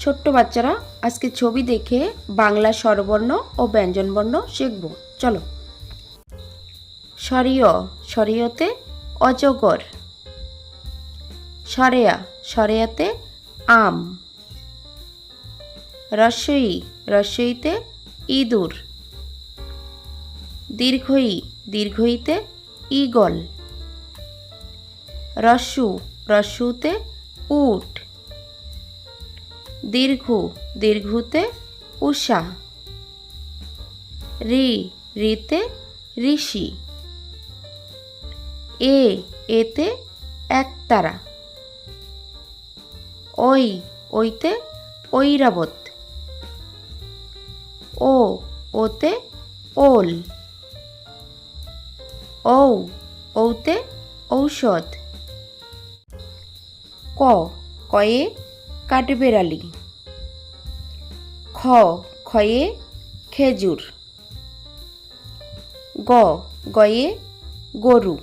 ছোট্ট বাচ্চারা আজকে ছবি দেখে বাংলা স্বরবর্ণ ও ব্যঞ্জনবর্ণ শিখব। চলো। সরিয় সরিয়তে অজগর। সরেয়া সরেয়াতে আম। রসই রসইতে ইঁদুর। দীর্ঘই দীর্ঘইতে ঈগল। রস্যু রস্যুতে উট। দীর্ঘু, দীর্ঘতে উষা। রি, রিতে ঋষি। এ, এতে একতারা। ওই ওইতে ঐরাবত। ও, ওতে ওল। ঔ, ঔতে ঔষধ। ক, কয়ে কাঠবেড়ালি খ, খয়ে খেজুর। গ, গয়ে গরু।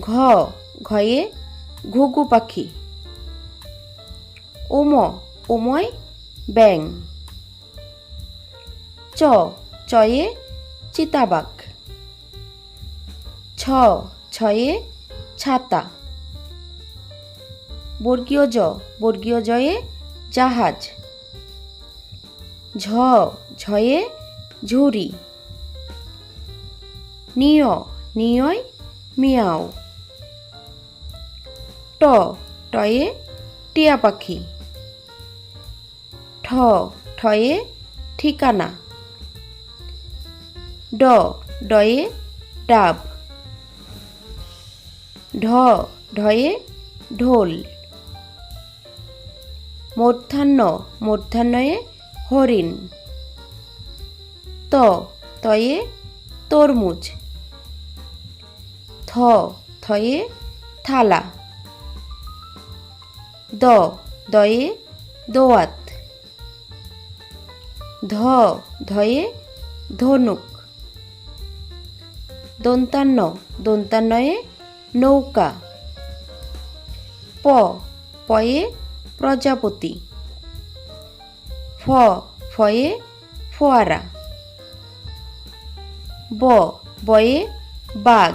ঘ, ঘয়ে ঘুঘু পাখি। উম, উময় ব্যাং চ, চয়ে চিতাবাঘ। ছ, ছয়ে ছাতা। বর্গীয় জ, বর্গীয় জয়ে জাহাজ। ঝ, ঝয়ে ঝুড়ি। নিয়, নিয়য়, মিয়াও। ট, টয়ে টিয়া পাখি। ঠ, ঠয়ে ঠিকানা। ড, ডয়ে ডাব। ঢ, ঢয়ে ঢোল। মূর্ধান্য মূর্ধান্যয়ে হরিণ। ত, তয়ে তরমুজ। থ, থয়ে থালা। দ, দয়ে দোয়াত। ধ, ধয়ে ধনুক। দন্তান্ন দন্তান্নয়ে নৌকা। প, পয়ে প্রজাপতি। ফ, ফয়ে ফোয়ারা। ব, বয়ে বাঘ।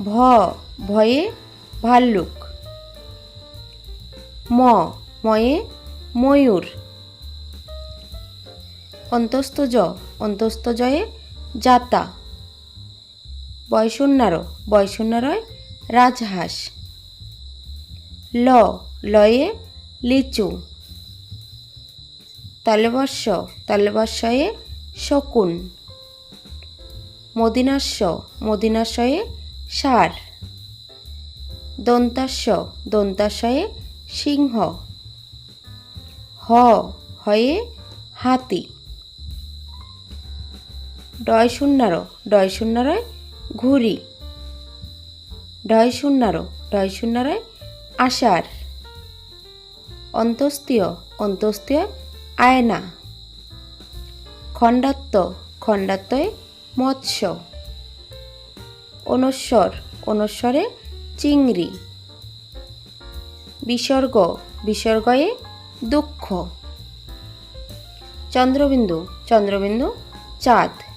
ভ, ভয়ে ভাল্লুক। ম, ময়ে ময়ূর। অন্তস্থ জ, অন্তস্থ জয়ে জাতা। বয়শূন্যার বয়শূন্যারয় রাজহাঁস। ল, লয়ে লিচু। তালবর্ষ, তালবর্ষয়ে শকুন। মদিনাস্য মদিনাশয়ে সার দন্তাস্য দন্তাশয়ে সিংহ। হ, হয়ে হাতি। ডয় শূন্যার ডয় শূন্যারয় ঘুড়ি। ডয় শূন্যার ডয় শূন্যারয় আষাঢ় অন্তস্তীয় অন্তস্তীয় আয়না। খণ্ডাত্ম, খণ্ডাত্ময়ে, মৎস্য। অনস্বর অনস্বরে চিংড়ি। বিসর্গ, বিসর্গয়ে দুঃখ। চন্দ্রবিন্দু চন্দ্রবিন্দু, চাঁদ।